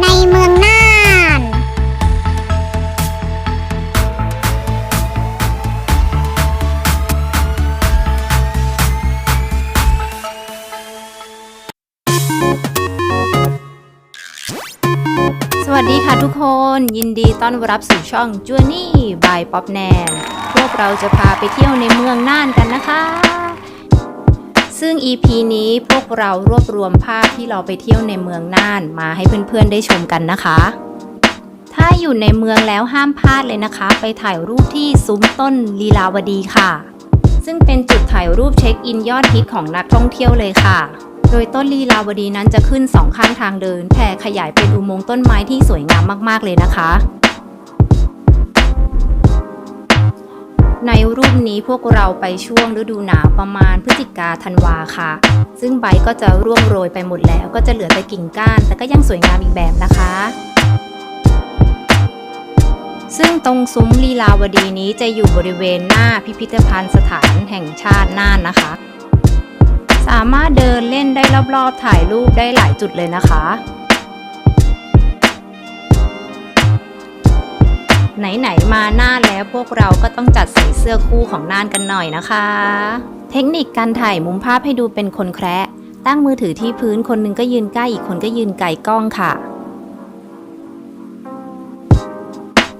ในเมืองน่าน สวัสดีค่ะทุกคน ยินดีต้อนรับสู่ช่อง Journey by Pop Nan พวกเราจะพาไปเที่ยวในเมืองน่านกันนะคะ ซึ่ง EP นี้พวกเรารวบรวมภาพที่เราไปเที่ยวในเมืองน่านมาให้เพื่อนๆได้ชมกันนะคะ ถ้าอยู่ในเมืองแล้วห้ามพลาดเลยนะคะ ไปถ่ายรูปที่ซุ้มต้นลีลาวดีค่ะ ซึ่งเป็นจุดถ่ายรูปเช็คอินยอดฮิตของนักท่องเที่ยวเลยค่ะ โดยต้นลีลาวดีนั้นจะขึ้นสองข้างทางเดินแผ่ขยายเป็นอุโมงค์ต้นไม้ที่สวยงามมากๆเลยนะคะ ในรูปนี้พวกเราไปช่วงฤดูหนาวประมาณพฤศจิกาธันวาค่ะ ซึ่งใบก็จะร่วงโรยไปหมดแล้วก็จะเหลือแต่กิ่งก้าน แต่ก็ยังสวยงามอีกแบบนะคะ ซึ่งตรงซุ้มลีลาวดีนี้จะอยู่บริเวณหน้าพิพิธภัณฑ์สถานแห่งชาติน่านนะคะ สามารถเดินเล่นได้รอบๆถ่ายรูปได้หลายจุดเลยนะคะ ไหนๆมาน่านแล้วพวกเราก็ต้องจัดใส่เสื้อคู่ของน่านกันหน่อยนะคะ เทคนิคการถ่ายมุมภาพให้ดูเป็นคนแคระตั้งมือถือที่พื้นคนนึงก็ยืนใกล้อีกคนก็ยืนไกลกล้องค่ะ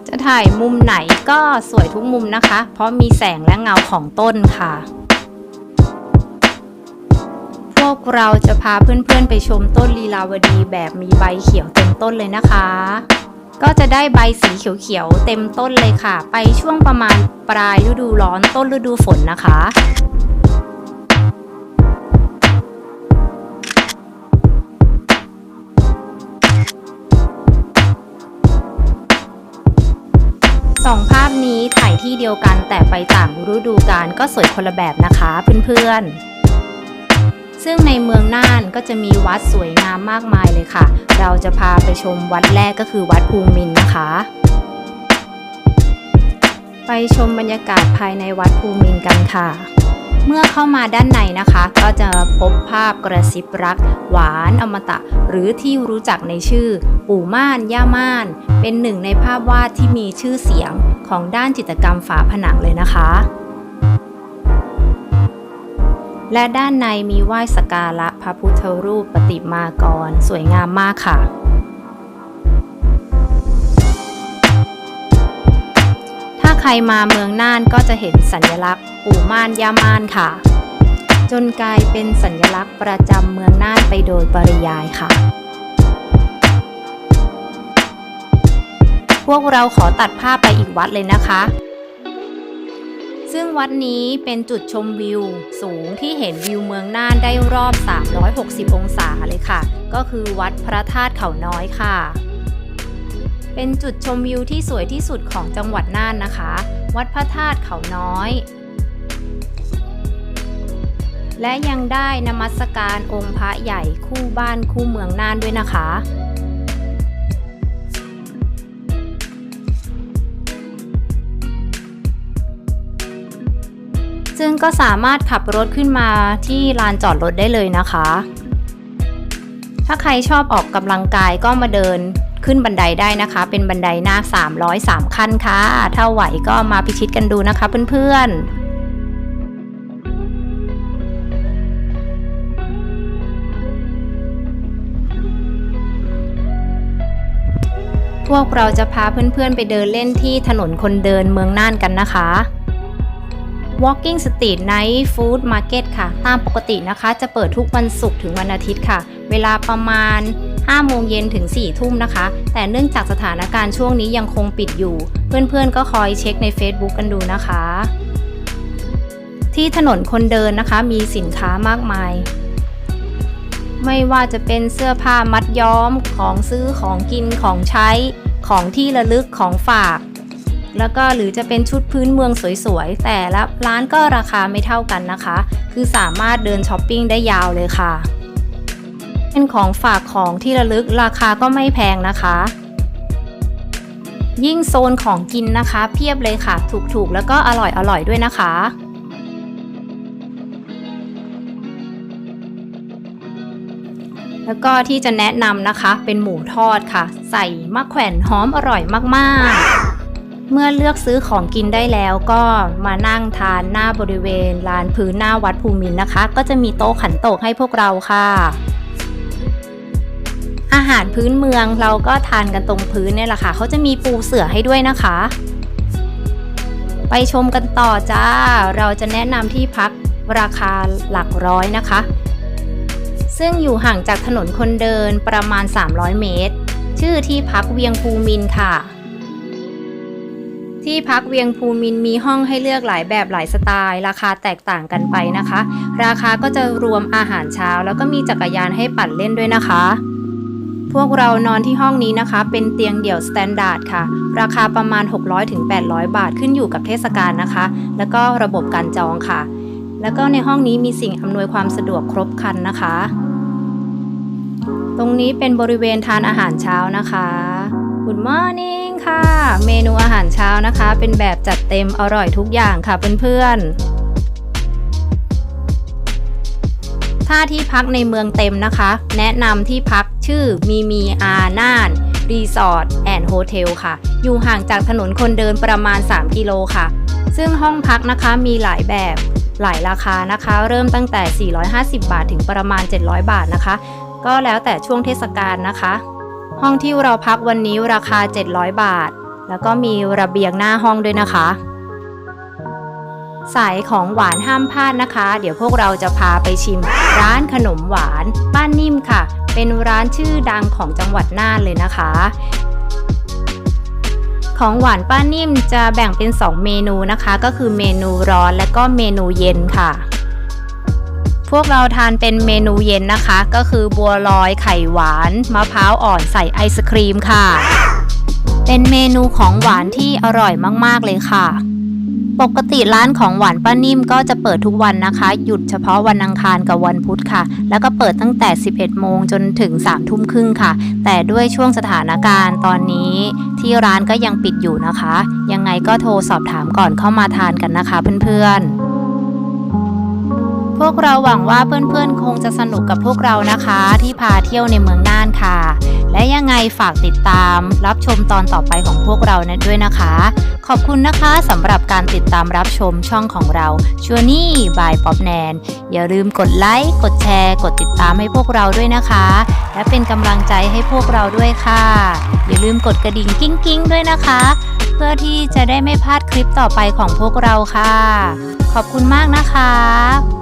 จะถ่ายมุมไหนก็สวยทุกมุมนะคะ เพราะมีแสงและเงาของต้นค่ะ พวกเราจะพาเพื่อนๆไปชมต้นลีลาวดีแบบมีใบเขียวเต็มต้นเลยนะคะ ก็จะได้ใบสีเขียวๆเต็มต้นเลยค่ะ ไปช่วงประมาณปลายฤดูร้อนต้นฤดูฝนนะคะสองภาพนี้ถ่ายที่เดียวกันแต่ไปต่างฤดูกาลก็สวยคนละแบบนะคะเพื่อนๆ ซึ่งในเมืองน่านก็จะมีวัดสวยงามมากมายเลยค่ะ เราจะพาไปชมวัดแรกก็คือวัดภูมินนะคะ ไปชมบรรยากาศภายในวัดภูมินกันค่ะ เมื่อเข้ามาด้านในนะคะ ก็จะพบภาพกระซิบรัก หวานอมตะ หรือที่รู้จักในชื่อ ปู่ม่าน ย่าม่าน เป็นหนึ่งในภาพวาดที่มีชื่อเสียงของด้านจิตรกรรมฝาผนังเลยนะคะ และด้านในมีไหว้สการะพระพุทธรูปปฏิมากร สวยงามมากค่ะ ถ้าใครมาเมืองน่านก็จะเห็นสัญลักษณ์ปู่ม่านย่าม่านค่ะ จนกลายเป็นสัญลักษณ์ประจำเมืองน่านไปโดยปริยายค่ะ พวกเราขอตัดภาพไปอีกวัดเลยนะคะ ซึ่งวัดนี้เป็นจุดชมวิว สูงที่เห็นวิวเมืองน่านได้รอบ 360 องศาเลยค่ะ ก็คือวัดพระธาตุเขาน้อยค่ะ เป็นจุดชมวิวที่สวยที่สุดของจังหวัดน่านนะคะ วัดพระธาตุเขาน้อย และยังได้นมัสการองค์พระใหญ่คู่บ้านคู่เมืองน่านด้วยนะคะ ซึ่งก็สามารถขับรถขึ้นมาที่ลานจอดรถได้เลยนะคะ ถ้าใครชอบออกกำลังกายก็มาเดินขึ้นบันไดได้นะคะ เป็นบันไดหน้า 303 ขั้นค่ะ ถ้าไหวก็มาพิชิตกันดูนะคะเพื่อนๆพวกเราจะพาเพื่อนๆไปเดินเล่นที่ถนนคนเดินเมืองน่านกันนะคะ Walking Street Night Food Market ค่ะ ตามปกตินะคะ จะเปิดทุกวันศุกร์ถึงวันอาทิตย์ค่ะ เวลาประมาณ 5 โมงเย็นถึง 4 ทุ่มนะคะ แต่เนื่องจากสถานการณ์ช่วงนี้ยังคงปิดอยู่ เพื่อนๆ ก็คอยเช็คใน Facebook กันดูนะคะ ที่ถนนคนเดินนะคะ มีสินค้ามากมาย ไม่ว่าจะเป็นเสื้อผ้ามัดย้อม ของซื้อของกินของใช้ ของที่ระลึกของฝาก แล้วก็หรือจะเป็นชุดพื้นเมืองสวยๆ แต่ละร้านก็ราคาไม่เท่ากันนะคะ คือสามารถเดินช้อปปิ้งได้ยาวเลยค่ะ เป็นของฝากของที่ระลึกราคาก็ไม่แพงนะคะ ยิ่งโซนของกินนะคะ เพียบเลยค่ะ ถูกๆ แล้วก็อร่อยๆ ด้วยนะคะแล้วก็ที่จะแนะนำนะคะเป็นหมูทอดค่ะ ใส่มะแขวนหอมอร่อยมาก ๆ เมื่อเลือกซื้อของกินได้แล้วก็มานั่งทานหน้าบริเวณลานพื้นหน้าวัดภูมินนะคะ ก็จะมีโต๊ะขันโตกให้พวกเราค่ะ อาหารพื้นเมืองเราก็ทานกันตรงพื้นเนี่ยแหละค่ะเขาจะมีปูเสือให้ด้วยนะคะ ไปชมกันต่อจ้า เราจะแนะนำที่พักราคาหลักร้อยนะคะ ซึ่งอยู่ห่างจากถนนคนเดินประมาณ 300 เมตร ชื่อที่พักเวียงภูมินค่ะ ที่พักเวียงภูมินมีห้องให้เลือกหลายแบบหลายสไตล์ ราคาแตกต่างกันไปนะคะ ราคาก็จะรวมอาหารเช้า แล้วก็มีจักรยานให้ปั่นเล่นด้วยนะคะ พวกเรานอนที่ห้องนี้นะคะ เป็นเตียงเดี่ยวสแตนดาร์ดค่ะ ราคาประมาณ 600-800 บาทขึ้นอยู่กับเทศกาลนะคะ แล้วก็ระบบการจองค่ะ แล้วก็ในห้องนี้มีสิ่งอำนวยความสะดวกครบครันนะคะ ตรงนี้เป็นบริเวณทานอาหารเช้านะคะ Good morning ค่ะ เมนูอาหารเช้านะคะ เป็นแบบจัดเต็มอร่อยทุกอย่างค่ะเพื่อนๆ ถ้าที่พักในเมืองเต็มนะคะ แนะนำที่พักชื่อมีมีอาน่านรีสอร์ทแอนด์โฮเทลค่ะ อยู่ห่างจากถนนคนเดินประมาณ 3 กิโลค่ะ ซึ่งห้องพักนะคะมีหลายแบบหลายราคานะคะ เริ่มตั้งแต่ 450 บาทถึงประมาณ 700 บาทนะคะ ก็แล้วแต่ช่วงเทศกาลนะคะ ห้องที่เราพักวันนี้ราคา 700 บาท แล้วก็มีระเบียงหน้าห้องด้วยนะคะ สายของหวานห้ามพลาดนะคะ เดี๋ยวพวกเราจะพาไปชิม ร้านขนมหวานป้านนิ่มค่ะ เป็นร้านชื่อดังของจังหวัดน่านเลยนะคะ ของหวานป้านิ่มจะแบ่งเป็น 2 เมนูนะคะ ก็คือเมนูร้อนและก็เมนูเย็นค่ะ พวกเราทานเป็นเมนูเย็นนะคะ ก็คือบัวลอยไข่หวาน มะพร้าวอ่อนใส่ไอศครีมค่ะ เป็นเมนูของหวานที่อร่อยมากๆเลยค่ะ ปกติร้านของหวานป้านิ่มก็จะเปิดทุกวันนะคะ หยุดเฉพาะวันอังคารกับวันพุธค่ะ แล้วก็เปิดตั้งแต่ 11 โมงจนถึง 3 ทุ่มครึ่งค่ะ แต่ด้วยช่วงสถานการณ์ตอนนี้ ที่ร้านก็ยังปิดอยู่นะคะ ยังไงก็โทรสอบถามก่อนเข้ามาทานกันนะคะเพื่อนๆ พวกเราหวังว่าเพื่อนๆ คงจะสนุกกับพวกเรานะคะ ที่พาเที่ยวในเมืองน่านค่ะ และยังไงฝากติดตามรับชมตอนต่อไปของพวกเรานะด้วยนะคะ ขอบคุณนะคะสำหรับการติดตามรับชมช่องของเราชัวนี่บายป๊อปแนนอย่าลืมกดไลค์กดแชร์ กดติดตามให้พวกเราด้วยนะคะ และเป็นกำลังใจให้พวกเราด้วยค่ะ อย่าลืมกดกระดิ่งกิ้งกิ้งๆด้วยนะคะ เพื่อที่จะได้ไม่พลาดคลิปต่อไปของพวกเราค่ะ ขอบคุณมากนะคะ